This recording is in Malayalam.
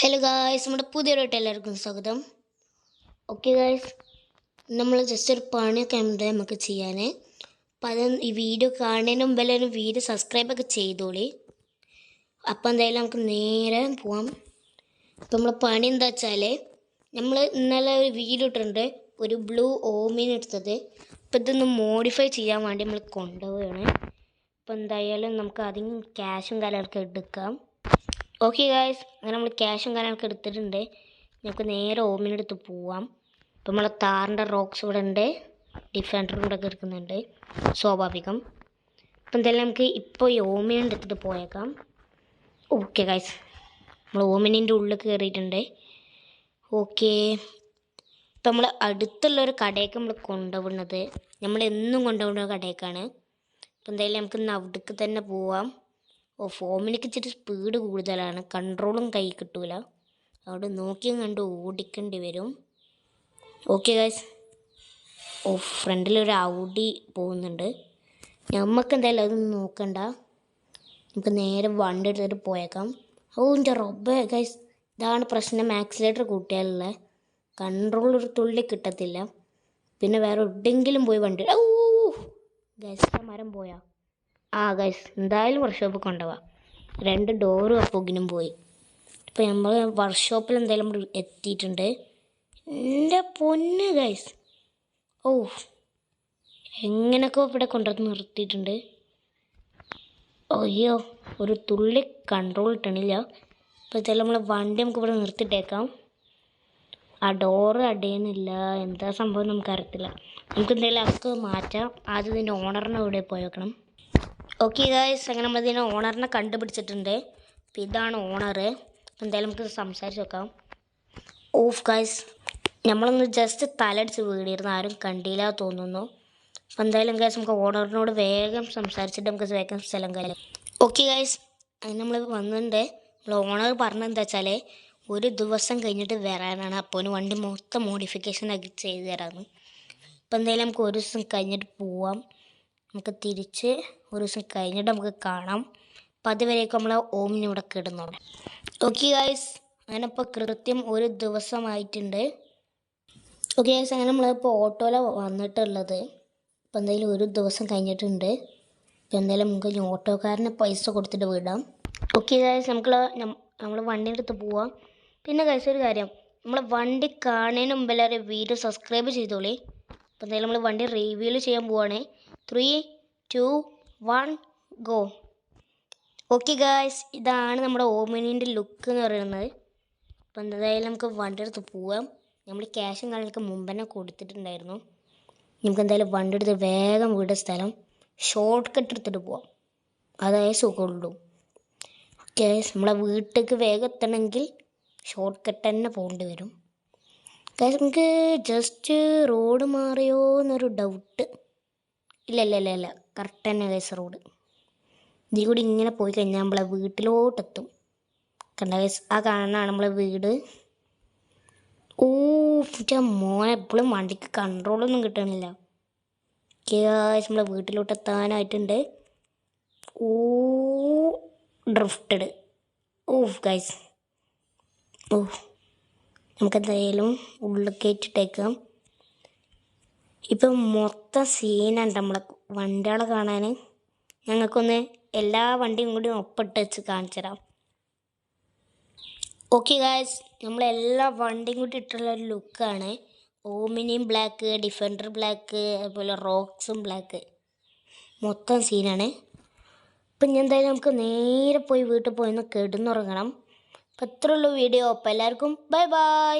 ഹലോ ഗായ്സ് നമ്മുടെ പുതിയൊരായിട്ട് എല്ലാവർക്കും സ്വാഗതം. ഓക്കെ ഗായ്സ് നമ്മൾ ജസ്റ്റ് ഒരു പണിയൊക്കെ ഉണ്ട് നമുക്ക് ചെയ്യാനേ. അപ്പം അത് ഈ വീഡിയോ കാണുന്നതിന് മുമ്പ് എല്ലാവരും വീഡിയോ സബ്സ്ക്രൈബൊക്കെ ചെയ്തോളി. അപ്പം എന്തായാലും നമുക്ക് നേരെ പോവാം. അപ്പം നമ്മൾ പണി എന്താ വെച്ചാൽ നമ്മൾ ഇന്നലെ ഒരു വീഡിയോ ഇട്ടിട്ടുണ്ട് ഒരു ബ്ലൂ ഓമീൻ എടുത്തത്. അപ്പം ഇതൊന്ന് മോഡിഫൈ ചെയ്യാൻ വേണ്ടി നമ്മൾ കൊണ്ടുപോവുകയാണ് അപ്പം എന്തായാലും നമുക്ക് അധികം ക്യാഷും കാര്യങ്ങളൊക്കെ എടുക്കാം. ഓക്കെ ഗായ്സ് അങ്ങനെ നമ്മൾ ക്യാഷും കാര്യങ്ങളൊക്കെ എടുത്തിട്ടുണ്ട്. നമുക്ക് നേരെ ഓമിനെടുത്ത് പോവാം. ഇപ്പം നമ്മളെ താറിന്റെ റോക്സ് ഇവിടെ ഉണ്ട്. ഡിഫൻഡറും കൂടെ എടുക്കുന്നുണ്ട്. സ്വാഭാവികം. അപ്പം എന്തായാലും നമുക്ക് ഇപ്പോൾ ഈ ഓമിനെ എടുത്തിട്ട് പോയേക്കാം. ഓക്കെ ഗായ്സ് നമ്മൾ ഓമിനിന്റെ ഉള്ളിൽ കയറിയിട്ടുണ്ട്. ഓക്കെ ഇപ്പം നമ്മൾ അടുത്തുള്ള ഒരു കടയൊക്കെ നമ്മൾ കൊണ്ടുപോകുന്നത് നമ്മൾ എന്നും കൊണ്ടുപോകുന്ന കടയൊക്കെയാണ്. അപ്പം എന്തായാലും നമുക്ക് ഇന്ന് അവിടേക്ക് തന്നെ പോവാം. ഓ ഫോമിലേക്ക് ഇച്ചിരി സ്പീഡ് കൂടുതലാണ്. കൺട്രോളും കൈ കിട്ടൂല. അവിടെ നോക്കിയും കണ്ട് ഓടിക്കേണ്ടി വരും. ഓക്കെ ഗൈസ് ഓ ഫ്രണ്ടിലൊരു ഔഡി പോകുന്നുണ്ട്. നമുക്ക് എന്തായാലും അതൊന്നും നോക്കണ്ട. നമുക്ക് നേരെ വണ്ടി എടുത്തിട്ട് പോയേക്കാം. ഓ എന്റെ റബ്ബേ ഗൈസ് ഇതാണ് പ്രശ്നം. ആക്സിലേറ്റർ കൂട്ടിയാലുള്ള. കൺട്രോൾ ഒരു തുള്ളി കിട്ടത്തില്ല. പിന്നെ വേറെ എവിടെയെങ്കിലും പോയി വണ്ടി ഓ ഗൈസ് മരം പോയാ. ആ ഗൈസ് എന്തായാലും വർക്ക്ഷോപ്പിൽ കൊണ്ടുപോവാം. രണ്ട് ഡോറും അപ്പോകിനും പോയി. ഇപ്പം നമ്മൾ വർക്ക്ഷോപ്പിൽ എന്തായാലും എത്തിയിട്ടുണ്ട്. എന്റെ പൊന്ന് ഗൈസ് ഓ എങ്ങനെയൊക്കെ ഇവിടെ കൊണ്ടുവന്ന് നിർത്തിയിട്ടുണ്ട്. അയ്യോ ഒരു തുള്ളി കൺട്രോൾ കിട്ടണില്ല അപ്പോൾ ചില നമ്മളെ വണ്ടി നമുക്ക് ഇവിടെ നിർത്തിയിട്ടേക്കാം. ആ ഡോറ് അടയുന്നില്ല എന്താ സംഭവം നമുക്കറിയത്തില്ല. നമുക്ക് എന്തായാലും അക്ക് മാറ്റാം. ആദ്യം ഇതിന്റെ ഓണറിനെ ഇവിടെ പോയി വെക്കണം ഓക്കെ ഗായ്സ് അങ്ങനെ നമ്മൾ ഇതിനെ ഓണറിനെ കണ്ടുപിടിച്ചിട്ടുണ്ട്. അപ്പം ഇതാണ് ഓണർ എന്തായാലും നമുക്ക് സംസാരിച്ച് നോക്കാം. ഓഫ് ഗായ്സ് നമ്മളൊന്ന് ജസ്റ്റ് തലടിച്ച് വീടിയിരുന്നു ആരും കണ്ടില്ല തോന്നുന്നു. അപ്പം എന്തായാലും ഗായ്സ് നമുക്ക് ഓണറിനോട് വേഗം സംസാരിച്ചിട്ട് നമുക്ക് വേഗം സ്ഥലം കാര്യം ഓക്കെ ഗായ്സ് അതിന് നമ്മൾ വന്നിട്ടുണ്ട് നമ്മൾ ഓണർ പറഞ്ഞത് എന്താ വെച്ചാൽ ഒരു ദിവസം കഴിഞ്ഞിട്ട് വരാനാണ്. അപ്പോൾ വണ്ടി മൊത്തം മോഡിഫിക്കേഷൻ ആക്കി ചെയ്ത് തരാമെന്ന് അപ്പം എന്തായാലും നമുക്ക് ഒരു ദിവസം കഴിഞ്ഞിട്ട് പോവാം. നമുക്ക് തിരിച്ച് ഒരു ദിവസം കഴിഞ്ഞിട്ട് നമുക്ക് കാണാം. അപ്പം അതുവരേക്കും നമ്മൾ ഓമിന് ഇവിടെ കിടന്നോളാം. ഓക്കെ ഗായ്സ് അങ്ങനെ ഇപ്പോൾ കൃത്യം ഒരു ദിവസമായിട്ടുണ്ട്. ഓക്കെ ഗായ്സ് അങ്ങനെ നമ്മളിപ്പോൾ ഓട്ടോയിലാണ് വന്നിട്ടുള്ളത്. ഇപ്പം എന്തായാലും ഒരു ദിവസം കഴിഞ്ഞിട്ടുണ്ട്. ഇപ്പം എന്തായാലും നമുക്ക് ഓട്ടോക്കാരന് പൈസ കൊടുത്തിട്ട് വിടാം. ഓക്കെ ഗായ്സ് നമുക്ക് നമ്മൾ വണ്ടിന്റെ അടുത്ത് പോവാം. പിന്നെ ഗായ്സ് ഒരു കാര്യം. നമ്മൾ വണ്ടി കാണുന്നതിന് മുമ്പ് എല്ലാവരും വീഡിയോ സബ്സ്ക്രൈബ് ചെയ്തോളി. അപ്പം എന്തായാലും നമ്മൾ വണ്ടി റിവ്യൂൽ ചെയ്യാൻ പോവാണ്. Three two one go okay guys ഇതാണ് നമ്മുടെ ഓമിനിന്റെ ലുക്ക് എന്ന് പറയുന്നത്. അപ്പം എന്തായാലും നമുക്ക് വണ്ടി എടുത്ത് പോവാം. നമ്മൾ ക്യാഷും കാര്യങ്ങളൊക്കെ മുമ്പ് തന്നെ കൊടുത്തിട്ടുണ്ടായിരുന്നു. നമുക്ക് എന്തായാലും വണ്ടി എടുത്ത് വേഗം വീട് സ്ഥലം. ഷോർട്ട് കട്ട് എടുത്തിട്ട് പോവാം. അതായത് സുഖമുള്ളൂ. ഓക്കെ നമ്മളെ വീട്ടിലേക്ക് വേഗം എത്തണമെങ്കിൽ ഷോർട്ട് കട്ട് തന്നെ പോകേണ്ടി വരും. നമുക്ക് ജസ്റ്റ് റോഡ് മാറിയോ എന്നൊരു ഡൗട്ട് ഇല്ല ഇല്ല ഇല്ല ഇല്ല. കറക്റ്റ് തന്നെ കേസർ റോഡ്. ഇതിൽ കൂടി ഇങ്ങനെ പോയി കഴിഞ്ഞാൽ നമ്മളെ വീട്ടിലോട്ടെത്തും. കണ്ട കേസ് ആ കാണാനാണ് നമ്മളെ വീട്. ഓ എന്റെ മോനെ എപ്പോഴും വണ്ടിക്ക് കൺട്രോളൊന്നും കിട്ടണില്ല. കേസ് നമ്മളെ വീട്ടിലോട്ട് എത്താനായിട്ടുണ്ട് ഓ ഡ്രിഫ്റ്റഡ് ഓ ഗൈസ് ഓ നമുക്കെന്തായാലും ഉള്ളിൽ കയറ്റിട്ടേക്കാം ഇപ്പം മൊത്തം സീനാണ് നമ്മളെ വണ്ടികളെ കാണാൻ ഞങ്ങൾക്കൊന്ന് എല്ലാ വണ്ടിയും കൂടി ഒപ്പിട്ട് വെച്ച് കാണിച്ചു തരാം. ഓക്കെ ഗായ്സ് നമ്മളെല്ലാ വണ്ടിയും കൂടി ഇട്ടുള്ള ഒരു ലുക്കാണ്. ഓമിനിയും ബ്ലാക്ക് ഡിഫൻഡർ ബ്ലാക്ക് അതുപോലെ റോക്സും ബ്ലാക്ക് മൊത്തം സീനാണ്. ഇപ്പം ഞാൻ എന്തായാലും നമുക്ക് നേരെ പോയി വീട്ടിൽ പോയി ഒന്ന് കിടന്നുറങ്ങണം. അപ്പം ഇത്രയുള്ളൂ വീഡിയോ. അപ്പം എല്ലാവർക്കും ബൈ ബൈ